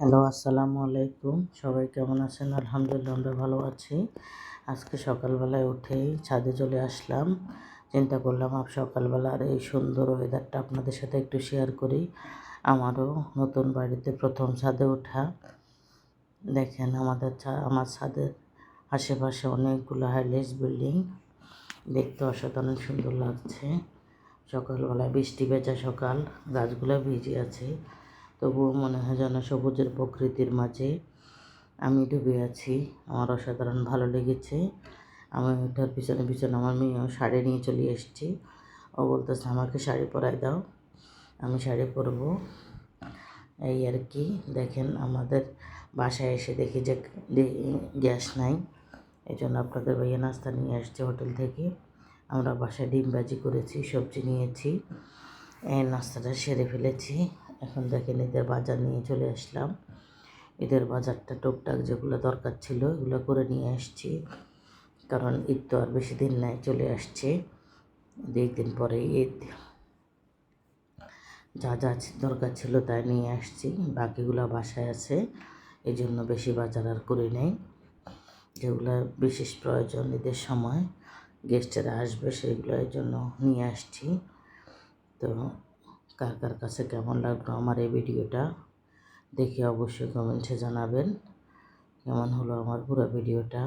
Hello, আসসালামু আলাইকুম। সবাই কেমন আছেন? আলহামদুলিল্লাহ, আমরা ভালো আছি। আজকে সকালবেলায় উঠেই ছাদে চলে আসলাম। চিন্তা করলাম, আপ সকালবেলার এই সুন্দর ওয়েদারটা আপনাদের সাথে একটু শেয়ার করি। আমারও নতুন বাড়িতে প্রথম ছাদে ওঠা। দেখেন, আমাদের আমার ছাদের আশেপাশে অনেকগুলো হাইলেস বিল্ডিং দেখতে অসাধারণ সুন্দর লাগছে। সকালবেলায় বৃষ্টি বেচা সকাল, গাছগুলো ভিজে আছে। তবুও মনে হয় যেন সবুজের প্রকৃতির মাঝে আমি ডুবে আছি। আমার অসাধারণ ভালো লেগেছে। আমি ওটার পিছনে পিছনে আমার মেয়েও শাড়ি নিয়ে চলে এসেছি। ও বলতেছে, আমাকে শাড়ি পরাই দাও, আমি শাড়ি পরবো। এই আর কি, দেখেন আমাদের বাসায় এসে দেখি যে গ্যাস নাই। এই জন্য আপনাদের ভাইয়া নাস্তা নিয়ে আসছে হোটেল থেকে। আমরা বাসায় ডিম ভাজি করেছি, সবজি নিয়েছি। এই নাস্তাটা সেরে ফেলেছি। এখন দেখেন ঈদের বাজার নিয়ে চলে আসলাম। ঈদের বাজারটা টুকটাক যেগুলো দরকার ছিল এগুলো করে নিয়ে আসছি। কারণ ঈদ তো আর বেশি দিন নাই, চলে আসছে। দুই দিন পরে ঈদ। যা যা দরকার ছিল তাই নিয়ে আসছি। বাকিগুলো বাসায় আছে। এই জন্য বেশি বাজার আর করে নেই। যেগুলো বিশেষ প্রয়োজন ঈদের সময় গেস্টেরা আসবে সেইগুলোর জন্য নিয়ে আসছি। তো কার কার কাছে কেমন লাগল আমার এই ভিডিওটা দেখে অবশ্যই কমেন্টে জানাবেন। কেমন হলো আমার পুরো ভিডিওটা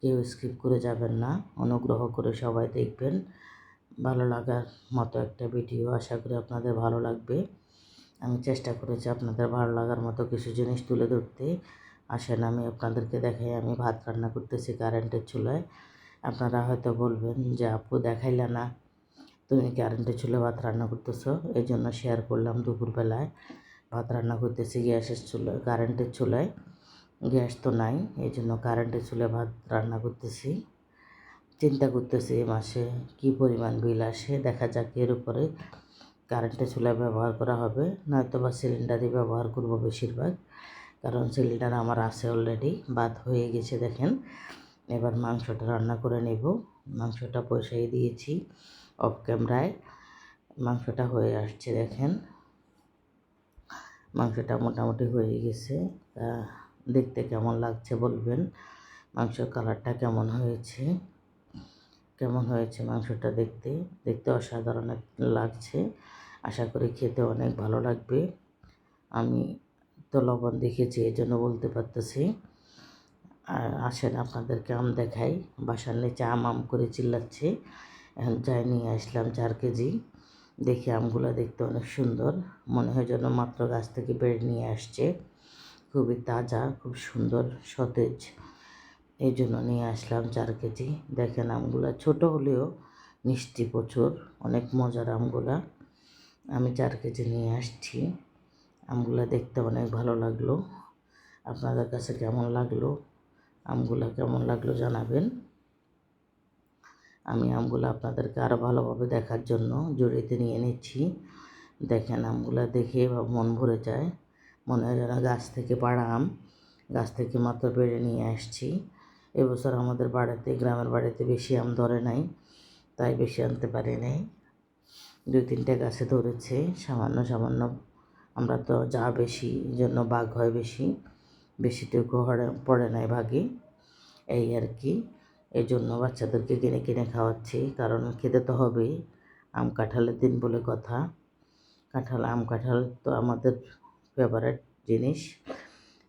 কেউ স্কিপ করে যাবেন না, অনুগ্রহ করে সবাই দেখবেন। ভালো লাগার মতো একটা ভিডিও আশা করি আপনাদের ভালো লাগবে। আমি চেষ্টা করেছি আপনাদের ভালো লাগার মতো কিছু জিনিস তুলে ধরতে। আসেন আমি আপনাদেরকে দেখাই, আমি ভাত রান্না করতেছি কারেন্টের চুলায়। আপনারা হয়তো বলবেন যে, আপু দেখাইলে না। তুমি কারেন্টের চুলে ভাত রান্না করতেছো, এই জন্য শেয়ার করলাম দুপুরবেলায়। ভাত রান্না করতেছি গ্যাসের চুলা কারেন্টের চুলায়। গ্যাস তো নাই, এই জন্য কারেন্টের চুলে ভাত রান্না করতেছি। চিন্তা করতেছি মাসে কী পরিমাণ বিল আসে, দেখা যাক এর উপরে কারেন্টের চুলা ব্যবহার করা হবে। নয়তো বা সিলিন্ডারই ব্যবহার করব বেশিরভাগ, কারণ সিলিন্ডার আমার আছে অলরেডি বাদ হয়ে গেছে দেখেন। এবার মাংসটা রান্না করে নেব। মাংসটা বসিয়ে দিয়েছি অফ ক্যামেরায় মাংসটা হয়ে আসছে, দেখেন। মাংসটা মোটামুটি হয়ে গেছে। দেখতে কেমন লাগছে বলবেন? মাংসর কালারটা কেমন হয়েছে? কেমন হয়েছে মাংসটা দেখতে? দেখতে অসাধারণ লাগছে। আশা করি খেতে অনেক ভালো লাগবে। আমি তো লবণ দেখেছি এই জন্য বলতে পারতেছি। আর আসেন আপনাদেরকে আম দেখাই। বাসার নিচে আম আম করে চিল্লাচ্ছে। এখন যাই নিয়ে আসলাম চার কেজি। দেখি আমগুলো দেখতে অনেক সুন্দর। মনে হয় যেন মাত্র গাছ থেকে বেড়ে নিয়ে আসছে। খুবই তাজা, খুব সুন্দর, সতেজ। এই জন্য নিয়ে আসলাম চার কেজি। দেখেন আমগুলো ছোট হলেও মিষ্টি প্রচুর। অনেক মজার আমগুলা। আমি চার কেজি নিয়ে আসছি। আমগুলো দেখতে অনেক ভালো লাগল। আপনাদের কাছে কেমন লাগল? আমগুলো কেমন লাগল জানাবেন। আমি আমগুলো আপনাদেরকে আরও ভালোভাবে দেখার জন্য জড়িতে নিয়ে নিচ্ছি। দেখেন আমগুলো দেখে মন ভরে যায়। মনে হয় যেন গাছ থেকে পাড়া আম। গাছ থেকে মাত্র পেড়ে নিয়ে আসছি। এবছর আমাদের বাড়িতে, গ্রামের বাড়িতে বেশি আম ধরে নাই, তাই বেশি আনতে পারি নাই। দুই তিনটে গাছে ধরেছে, সামান্য সামান্য। আমরা তো যা বেশি জন্য বাঘ হয় বেশি। বেশিটুকু পড়ে নাই ভাগে। এই আর কি। এই জন্য বাচ্চাদেরকে কিনে কিনে খাওয়াচ্ছি, কারণ খেতে তো হবেই। আম কাঁঠালের দিন বলে কথা। কাঁঠাল, আম কাঁঠাল তো আমাদের ফেভারেট জিনিস।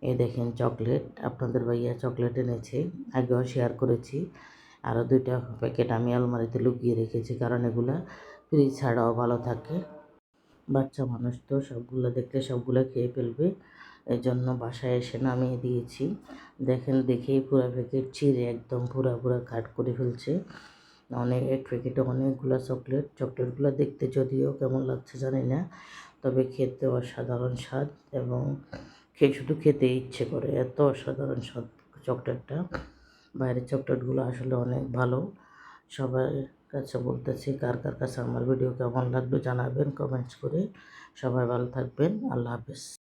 এই দেখেন চকলেট, আপনাদের ভাইয়া চকলেট এনেছে, আগেও শেয়ার করেছি। আরও দুইটা প্যাকেট আমি আলমারিতে লুকিয়ে রেখেছি, কারণ এগুলো ফ্রিজ ছাড়াও ভালো থাকে। বাচ্চা মানুষ তো সবগুলো দেখলে সবগুলো খেয়ে ফেলবে। এই জন্য বাসায় এসে নামিয়ে দিয়েছি। দেখেন, দেখেই পুরো প্যাকেট চিড়ে একদম পুরা পুরা কাট করে ফেলছে। অনেক এক প্যাকেটে অনেকগুলো চকলেট চকলেটগুলো দেখতে যদিও কেমন লাগছে জানি না, তবে খেতে অসাধারণ স্বাদ এবং খেয়ে শুধু খেতে ইচ্ছে করে, এত অসাধারণ স্বাদ চকলেটটা বাইরের চকলেটগুলো আসলে অনেক ভালো। সবার কাছে বলতেছি, কার কার কাছে আমার ভিডিও কেমন লাগবে জানাবেন কমেন্টস করে। সবাই ভালো থাকবেন, আল্লাহ হাফেজ।